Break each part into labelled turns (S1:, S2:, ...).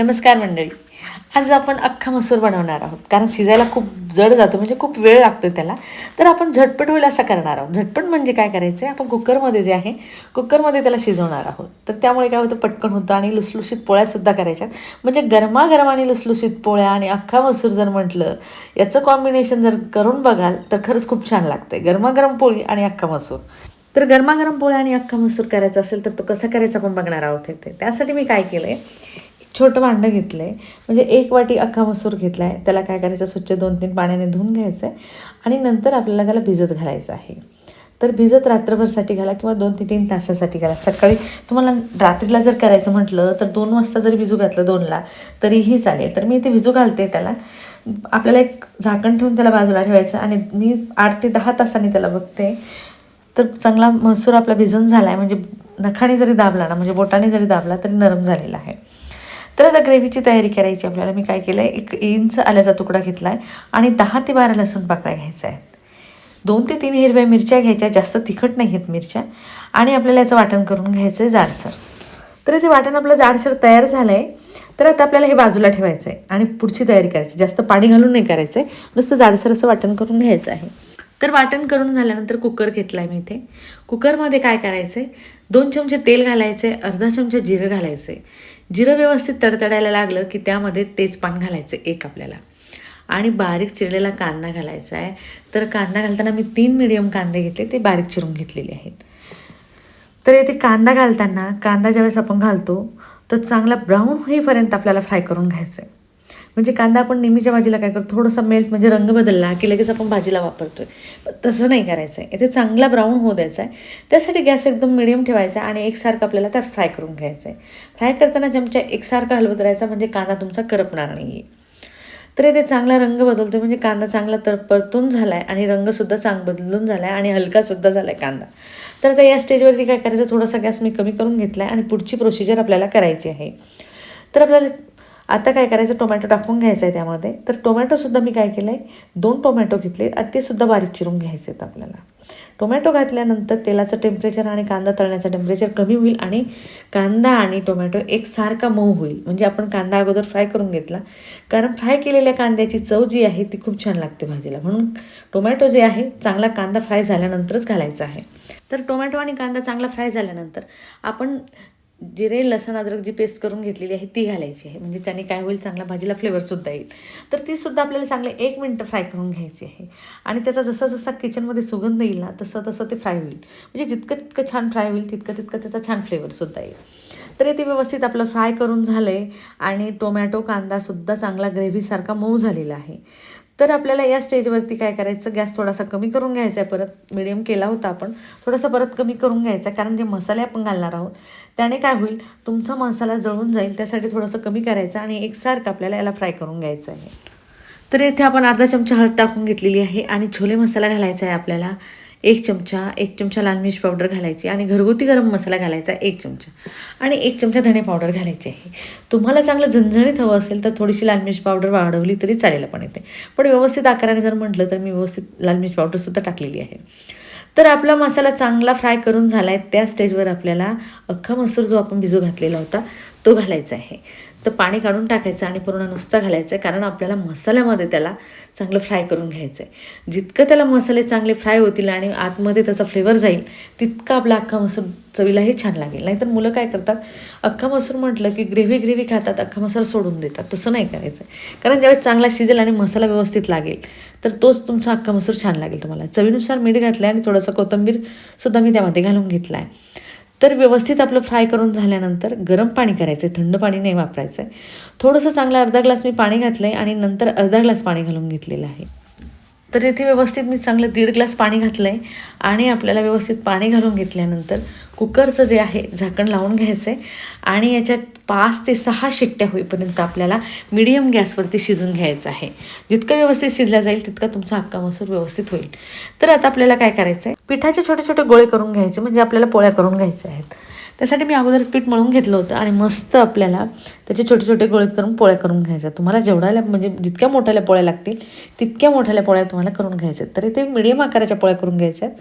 S1: नमस्कार मंडळी. आज आपण अख्खा मसूर बनवणार आहोत. कारण शिजायला खूप जड जातो म्हणजे खूप वेळ लागतो त्याला. तर आपण झटपट होईल असा करणार आहोत. झटपट म्हणजे काय करायचं आहे आपण कुकरमध्ये जे आहे कुकरमध्ये त्याला शिजवणार आहोत. तर त्यामुळे काय होतं? पटकन होतं आणि लुसलुशीत पोळ्यासुद्धा करायच्यात म्हणजे गरमागरम आणि लुसलुशीत पोळ्या आणि अख्खा मसूर जर म्हटलं याचं कॉम्बिनेशन जर करून बघाल तर खरंच खूप छान लागतं आहे गरमागरम पोळी आणि अख्खा मसूर. तर गरमागरम पोळ्या आणि अख्खा मसूर करायचा असेल तर तो कसा करायचा आपण बघणार आहोत इथे. त्यासाठी मी काय केलं आहे छोटं भांडं घेतलं आहे म्हणजे एक वाटी अख्खा मसूर घेतला आहे त्याला काय करायचं? स्वच्छ दोन तीन पाण्याने धुवून घ्यायचं आहे आणि नंतर आपल्याला त्याला भिजत घालायचं आहे. तर भिजत रात्रभरसाठी घाला किंवा दोन ते तीन तासासाठी घाला. सकाळी तुम्हाला रात्रीला जर करायचं म्हटलं तर दोन वाजता जरी भिजू घातलं दोनला तरीही चालेल. तर मी इथे भिजू घालते त्याला. आपल्याला एक झाकण ठेवून त्याला बाजूला ठेवायचं आणि मी आठ ते दहा तासांनी त्याला बघते. तर चांगला मसूर आपला भिजून झाला आहे म्हणजे नखाने जरी दाबला ना म्हणजे बोटाने जरी दाबला तरी नरम झालेला आहे. तर आता ग्रेव्हीची तयारी करायची आपल्याला. मी काय केलं आहे एक इंच आल्याचा तुकडा घेतला आहे आणि दहा ते बारा लसूण पाकळ्या घ्यायचा आहेत. दोन ते तीन हिरव्या मिरच्या घ्यायच्या जास्त तिखट नाही आहेत मिरच्या. आणि आपल्याला याचं वाटण करून घ्यायचं आहे जाडसर. तर ते वाटण आपलं जाडसर तयार झालं आहे तर आता आपल्याला हे बाजूला ठेवायचं आहे आणि पुढची तयारी करायची. जास्त पाणी घालून नाही करायचं आहे नुसतं जाडसर असं वाटण करून घ्यायचं आहे. तर वाटण करून झाल्यानंतर कुकर घेतला आहे मी इथे. कुकरमध्ये काय करायचं आहे दोन चमचे तेल घालायचं आहे अर्धा चमचा जिरं घालायचं आहे जिरं व्यवस्थित तडतडायला लागलं की त्यामध्ये तेजपान घालायचं एक आपल्याला. आणि बारीक चिरलेला कांदा घालायचा आहे. तर कांदा घालताना मी तीन मिडियम कांदे घेतले ते बारीक चिरून घेतलेले आहेत. तर येथे कांदा घालताना कांदा ज्यावेळेस आपण घालतो तर चांगला ब्राऊन होईपर्यंत आपल्याला फ्राय करून घ्यायचं आहे म्हणजे कांदा आपण नेहमीच्या भाजीला काय करतो? थोडंसं मेल्ट म्हणजे रंग बदलला की लगेच आपण भाजीला वापरतोय. पण तसं नाही करायचं आहे इथे चांगला ब्राऊन होऊ द्यायचा आहे त्यासाठी गॅस एकदम मिडियम ठेवायचा आहे आणि एकसारखं आपल्याला त्यात फ्राय करून घ्यायचं आहे फ्राय करताना चमचा एकसारखा हलवत राहायचा म्हणजे कांदा तुमचा करपणार नाही आहे तर इथे चांगला रंग बदलतो म्हणजे कांदा चांगला तर परतून झाला आहे आणि रंगसुद्धा चांग बदलून झाला आहे आणि हलकासुद्धा झाला आहे कांदा. तर आता या स्टेजवरती काय करायचं? थोडासा गॅस मी कमी करून घेतला आहे आणि पुढची प्रोसिजर आपल्याला करायची आहे. तर आपल्याला आता काय करायचं? टोमॅटो टाकून घ्यायचं आहे त्यामध्ये. तर टोमॅटोसुद्धा मी काय केलं आहे दोन टोमॅटो घेतले आणि ते सुद्धा बारीक चिरून घ्यायचे आहेत आपल्याला. टोमॅटो घातल्यानंतर तेलाचं टेम्परेचर आणि कांदा तळण्याचं टेम्परेचर कमी होईल आणि कांदा आणि टोमॅटो एकसारखा मऊ होईल. म्हणजे आपण कांदा अगोदर फ्राय करून घेतला. कारण फ्राय केलेल्या कांद्याची चव जी आहे ती खूप छान लागते भाजीला. म्हणून टोमॅटो जे आहे चांगला कांदा फ्राय झाल्यानंतरच घालायचा आहे. तर टोमॅटो आणि कांदा चांगला फ्राय झाल्यानंतर आपण जिरे लसण अद्रक जी पेस्ट करून घेतलेली आहे ती घालायची आहे. म्हणजे त्याने काय होईल चांगला भाजीला फ्लेवरसुद्धा येईल. तर तीसुद्धा आपल्याला चांगले एक मिनटं फ्राय करून घ्यायची आहे. आणि त्याचा जसा जसा किचनमध्ये सुगंध येईल ना तसं तसं ते फ्राय होईल. म्हणजे जितकं तितकं छान फ्राय होईल तितकं तितकं त्याचा छान फ्लेवरसुद्धा येईल. तर ते व्यवस्थित आपलं फ्राय करून झालं आहे आणि टोमॅटो कांदासुद्धा चांगला ग्रेव्हीसारखा मऊ झालेला आहे. तर आपल्याला या स्टेजवरती काय करायचं? गॅस थोडासा कमी करून घ्यायचा आहे. परत मिडियम केला होता आपण. थोडासा परत कमी करून घ्यायचा आहे. कारण जे मसाले आपण घालणार आहोत त्याने काय होईल? तुमचा मसाला जळून जाईल. त्यासाठी थोडंसं कमी करायचं आणि एकसारखं आपल्याला याला फ्राय करून घ्यायचं आहे. तर येथे आपण अर्धा चमचा हळद टाकून घेतलेली आहे आणि छोले मसाला घालायचा आहे आपल्याला. एक चमचा एक चमचा लाल मिर्च पावडर घालायची आणि घरगुती गरम मसाला घालायचा एक चमचा. आणि एक चमचा धणे पावडर घालायची आहे. तुम्हाला चांगलं झणझणीत हवं असेल तर थोडीशी लाल मिर्च पावडर वाढवली तरी चालेल पण येते पण व्यवस्थित आकाराने जर म्हटलं तर मी व्यवस्थित लाल मिर्च पावडरसुद्धा टाकलेली आहे. तर आपला मसाला चांगला फ्राय करून झाला आहे त्या स्टेजवर आपल्याला अख्खा मसूर जो आपण भिजू घातलेला होता तो घालायचा आहे. तर पाणी काढून टाकायचं आणि पूर्ण नुसतं घालायचं आहे कारण आपल्याला मसाल्यामध्ये त्याला चांगलं फ्राय करून घ्यायचं आहे जितकं त्याला मसाले चांगले फ्राय होतील आणि आतमध्ये त्याचा फ्लेवर जाईल तितका आपला अख्खा मसूर चवीलाही छान लागेल. नाहीतर मुलं काय करतात अख्खा मसूर म्हटलं की ग्रेव्ही ग्रेव्ही खातात अख्खा मसाला सोडून देतात. तसं नाही करायचं. कारण ज्यावेळेस चांगला शिजेल आणि मसाला व्यवस्थित लागेल तर तोच तुमचा अख्खा मसूर छान लागेल तुम्हाला. चवीनुसार मीठ घातलं आहे आणि थोडंसं कोथिंबीरसुद्धा मी त्यामध्ये घालून घेतला आहे तर व्यवस्थित आपलं फ्राय करून झाल्यानंतर गरम पाणी करायचं आहे थंड पाणी नाही वापरायचं आहे थोडंसं चांगलं अर्धा ग्लास मी पाणी घातलं आहे आणि नंतर अर्धा ग्लास पाणी घालून घेतलेलं आहे. तर इथे व्यवस्थित मी चांगलं दीड ग्लास पाणी घातलं आहे आणि आपल्याला व्यवस्थित पाणी घालून घेतल्यानंतर कुकरचं जे आहे झाकण लावून घ्यायचं आहे आणि याच्यात पाच ते सहा शिट्ट्या होईपर्यंत आपल्याला मिडियम गॅसवरती शिजून घ्यायचं आहे. जितकं व्यवस्थित शिजला जाईल तितका तुमचा हक्का मसूर व्यवस्थित होईल. तर आता आपल्याला काय करायचं आहे पिठाचे छोटे छोटे गोळे करून घ्यायचे म्हणजे आपल्याला पोळ्या करून घ्यायच्या आहेत. त्यासाठी मी अगोदरच पीठ मळून घेतलं होतं आणि मस्त आपल्याला त्याचे छोटे छोटे गोळे करून पोळ्या करून घ्यायच्या तुम्हाला जेवढ्याला म्हणजे जितक्या मोठ्याल्या पोळ्या लागतील तितक्या मोठ्याल्या पोळ्या तुम्हाला करून घ्यायच्या आहेत. तरी ते मिडियम आकाराच्या पोळ्या करून घ्यायच्या आहेत.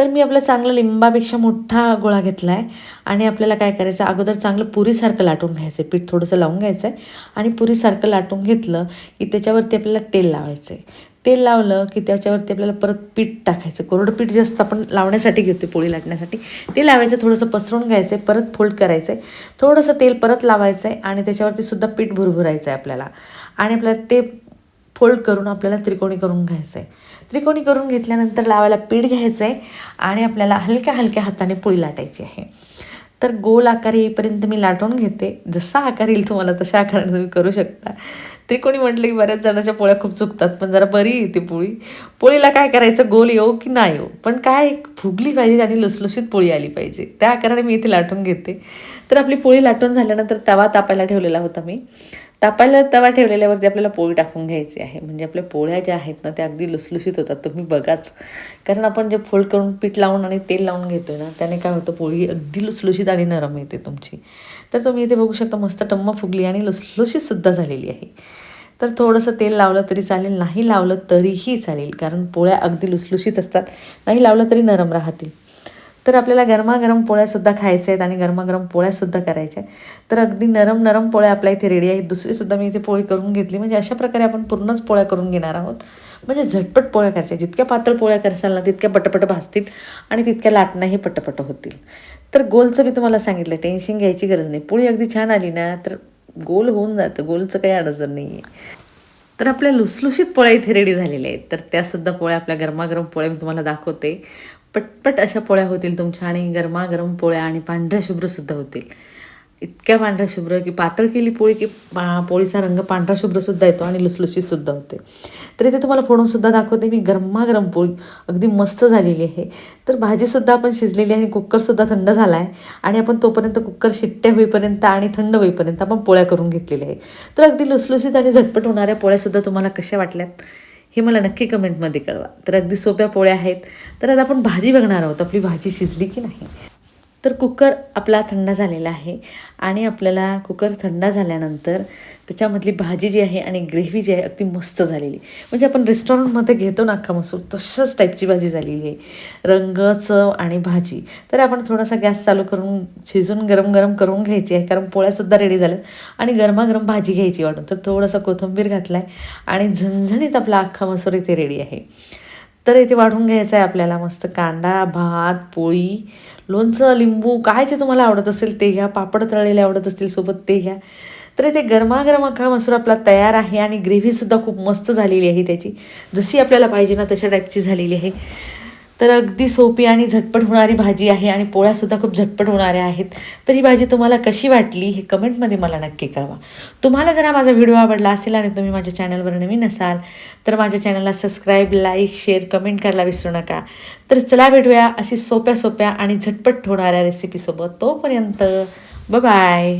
S1: तर मी आपला चांगला लिंबापेक्षा मोठा गोळा घेतला आहे आणि आपल्याला काय करायचं अगोदर चांगलं पुरीसारखं लाटून घ्यायचं आहे पीठ थोडंसं लावून घ्यायचं आहे आणि पुरीसारखं लाटून घेतलं की त्याच्यावरती आपल्याला तेल लावायचं आहे तेल लावलं की त्याच्यावरती आपल्याला परत पीठ टाकायचं. कोरडं पीठ जास्त आपण लावण्यासाठी घेतो पोळी लाटण्यासाठी. ते लावायचं थोडंसं पसरून घ्यायचं आहे परत फोल्ड करायचं आहे थोडंसं तेल परत लावायचं आहे आणि त्याच्यावरती सुद्धा पीठ भुरभुरायचं आहे आपल्याला. आणि आपल्याला ते फोल्ड करून आपल्याला त्रिकोणी करून घ्यायचं आहे त्रिकोणी करून घेतल्यानंतर लावायला पीठ घ्यायचं आहे आणि आपल्याला हलक्या हलक्या हाताने पोळी लाटायची आहे. तर गोल आकार येईपर्यंत मी लाटून घेते. जसा आकार येईल तुम्हाला तशा आकाराने तुम्ही करू शकता. त्रिकोणी म्हटलं की बऱ्याच जणांच्या पोळ्या खूप चुकतात पण जरा बरी येते पोळी. पोळीला काय करायचं गोल येऊ की नाही येऊ पण काय फुगली पाहिजे आणि लुसलुशीत पोळी आली पाहिजे. त्या आकाराने मी इथे लाटून घेते. तर आपली पोळी लाटून झाल्यानंतर तवा तापायला ठेवलेला होता मी. तापायला तवा ठेवलेल्यावरती आपल्याला पोळी टाकून घ्यायची आहे. म्हणजे आपल्या पोळ्या ज्या आहेत ना त्या अगदी लुसलुशीत होतात. तुम्ही बघाच. कारण आपण जे फोल्ड करून पीठ लावून आणि तेल लावून घेतो ना त्याने काय होतं पोळी अगदी लुसलुशीत आणि नरम येते तुमची. तर तुम्ही इथे बघू शकता मस्त टम्म फुगली आणि लुसलुशीतसुद्धा झालेली आहे. तर थोडंसं तेल लावलं तरी चालेल नाही लावलं तरीही चालेल. कारण पोळ्या अगदी लुसलुशीत असतात. नाही लावलं तरी नरम राहतील. तर आपल्याला गरमागरम पोळ्यासुद्धा खायच्या आहेत आणि गरमागरम पोळ्यासुद्धा करायच्या आहेत. तर अगदी नरम नरम पोळ्या आपल्या इथे रेडी आहेत. दुसरीसुद्धा मी इथे पोळी करून घेतली. म्हणजे अशा प्रकारे आपण पूर्णच पोळ्या करून घेणार आहोत. म्हणजे झटपट पोळ्या करायच्या. जितक्या पातळ पोळ्या करसाल ना तितक्या पटपट भाजतील आणि तितक्या लाटण्याही पटपट होतील. तर गोलचं मी तुम्हाला सांगितलं टेन्शन घ्यायची गरज नाही. पोळी अगदी छान आली ना तर गोल होऊन जातं गोलचं काही अडचण नाही आहे तर आपल्या लुसलुशीत पोळ्या इथे रेडी झालेल्या आहेत. तर त्यासुद्धा पोळ्या आपल्या गरमागरम पोळ्या मी तुम्हाला दाखवते. पटपट अशा पोळ्या होतील तुमच्या आणि गरमागरम पोळ्या आणि पांढऱ्या शुभ्रसुद्धा होतील. इतक्या पांढऱ्या शुभ्र की पातळ केली पोळी की पा पोळीचा रंग पांढरा शुभ्रसुद्धा येतो आणि लुसलुशीतसुद्धा होते. तर इथे तुम्हाला फोडूनसुद्धा दाखवते. मी गरमागरम पोळी अगदी मस्त झालेली आहे. तर भाजीसुद्धा आपण शिजलेली आहे आणि कुकरसुद्धा थंड झाला आहे आणि आपण तोपर्यंत कुकर शिट्ट्या होईपर्यंत आणि थंड होईपर्यंत आपण पोळ्या करून घेतलेल्या आहे तर अगदी लुसलुशीत आणि झटपट होणाऱ्या पोळ्यासुद्धा तुम्हाला कशा वाटल्यात हे मला नक्की कमेंटमध्ये कळवा. तर अगदी सोप्या पोळ्या आहेत. तर आता आपण भाजी बघणार आहोत. आपली भाजी शिजली की नाही? तर कुकर आपला थंड झालेला आहे. आणि आपल्याला कुकर थंड झाल्यानंतर त्याच्यामधली भाजी जी आहे आणि ग्रेव्ही जी आहे अगदी मस्त झालेली. म्हणजे आपण रेस्टॉरंटमध्ये घेतो ना अख्खा मसूर तशाच टाईपची भाजी झालेली आहे. रंग चव आणि भाजी. तर आपण थोडासा गॅस चालू करून शिजून गरम गरम करून घ्यायची आहे कारण पोळ्यासुद्धा रेडी झाल्यात. आणि गरमागरम भाजी घ्यायची वाटून. तर थोडासा कोथिंबीर घातला आहे आणि झणझणीत आपला अख्खा मसूर इथे रेडी आहे. तर इथे वाढून घ्यायचं आहे आपल्याला मस्त कांदा भात पोळी लोणचं लिंबू काय जे तुम्हाला आवडत असेल ते घ्या. पापड तळलेले आवडत असतील सोबत ते घ्या. तर इथे गरमागरम अख्खा मसूर आपला तयार आहे आणि ग्रेव्हीसुद्धा खूप मस्त झालेली आहे त्याची. जशी आपल्याला पाहिजे ना तशा टाईपची झालेली आहे. तर अगदी सोपी आणि झटपट होणारी भाजी आहे आणि पोळ्यासुद्धा खूप झटपट होणाऱ्या आहेत. तर ही भाजी तुम्हाला कशी वाटली हे कमेंटमध्ये मला नक्की कळवा. तुम्हाला जरा माझा व्हिडिओ आवडला असेल आणि तुम्ही माझ्या चॅनलवर नवीन असाल तर माझ्या चॅनलला सबस्क्राईब लाईक शेअर कमेंट करायला विसरू नका. तर चला भेटूया अशी सोप्या सोप्या आणि झटपट होणाऱ्या रेसिपीसोबत तोपर्यंत बाय